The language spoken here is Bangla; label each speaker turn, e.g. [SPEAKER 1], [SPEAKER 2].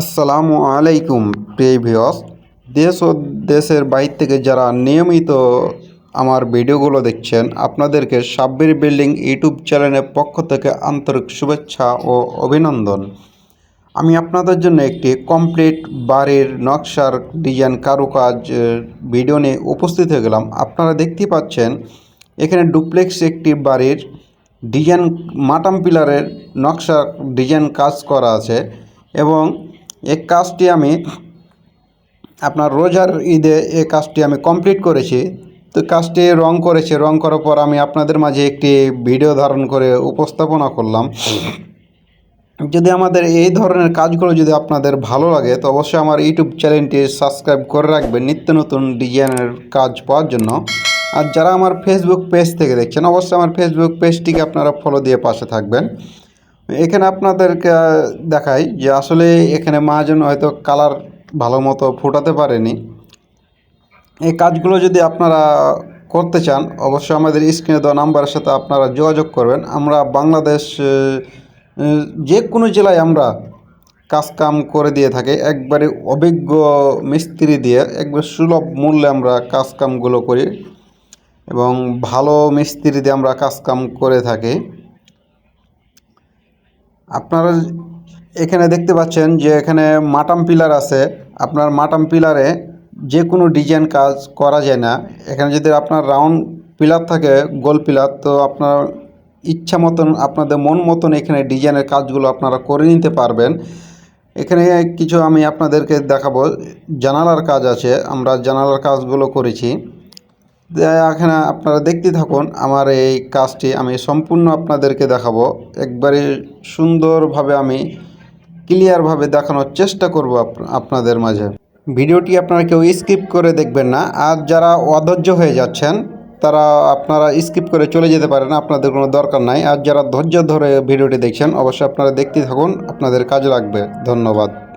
[SPEAKER 1] আসসালামু আলাইকুম, প্রিয় ভিউয়ার্স। দেশ ও দেশের বাইর থেকে যারা নিয়মিত আমার ভিডিওগুলো দেখছেন, আপনাদেরকে সাব্বির বিল্ডিং ইউটিউব চ্যানেলের পক্ষ থেকে আন্তরিক শুভেচ্ছা ও অভিনন্দন। আমি আপনাদের জন্য একটি কমপ্লিট বাড়ির নকশার ডিজাইন কারুকাজ ভিডিও নিয়ে উপস্থিত হয়ে গেলাম। আপনারা দেখতে পাচ্ছেন, এখানে ডুপ্লেক্স একটি বাড়ির ডিজাইন মাটাম পিলারের নকশা ডিজাইন কাজ করা আছে এবং এই কাজটি আমি আপনার রোজার ঈদে এই কাজটি আমি কমপ্লিট করেছি। তো কাজটি রং করেছে, রং করার পর আমি আপনাদের মাঝে একটি ভিডিও ধারণ করে উপস্থাপনা করলাম। যদি আমাদের এই ধরনের কাজগুলো যদি আপনাদের ভালো লাগে, তো অবশ্যই আমার ইউটিউব চ্যানেলটি সাবস্ক্রাইব করে রাখবেন নিত্য নতুন ডিজাইনের কাজ পাওয়ার জন্য। আর যারা আমার ফেসবুক পেজ থেকে দেখছেন, অবশ্যই আমার ফেসবুক পেজটিকে আপনারা ফলো দিয়ে পাশে থাকবেন। এখানে আপনাদেরকে দেখাই যে আসলে এখানে মহাজন হয়তো কালার ভালো মতো ফোটাতে পারেনি। এই কাজগুলো যদি আপনারা করতে চান, অবশ্যই আমাদের স্ক্রিনে দেওয়া নাম্বারের সাথে আপনারা যোগাযোগ করবেন। আমরা বাংলাদেশ যে কোনো জেলায় আমরা কাজ কাম করে দিয়ে থাকি। একবারে অভিজ্ঞ মিস্ত্রি দিয়ে একবার সুলভ মূল্যে আমরা কাজ কামগুলো করি এবং ভালো মিস্ত্রি দিয়ে আমরা কাজ কাম করে থাকি। আপনারা এখানে দেখতে পাচ্ছেন যে এখানে মাটাম পিলার আছে। আপনার মাটাম পিলারে যে কোনো ডিজাইন কাজ করা যায় না। এখানে যদি আপনার রাউন্ড পিলার থাকে, গোল পিলার, তো আপনার ইচ্ছা মতন, আপনাদের মন মতন এখানে ডিজাইনের কাজগুলো আপনারা করে নিতে পারবেন। এখানে কিছু আমি আপনাদেরকে দেখাবো। জানালার কাজ আছে, আমরা জানালার কাজগুলো করেছি। এখানে আপনারা দেখতে থাকুন, আমার এই কাজটি আমি সম্পূর্ণ আপনাদেরকে দেখাবো। একবারে সুন্দরভাবে আমি ক্লিয়ারভাবে দেখানোর চেষ্টা করব আপ- আপনাদের মাঝে। ভিডিওটি আপনারা কেউ স্কিপ করে দেখবেন না, আর যারা অধৈর্য হয়ে যাচ্ছেন, তারা আপনারা স্কিপ করে চলে যেতে পারেন, আপনাদের কোনো দরকার নাই। আর যারা ধৈর্য ধরে ভিডিওটি দেখছেন, অবশ্যই আপনারা দেখতে থাকুন, আপনাদের কাজে লাগবে। ধন্যবাদ।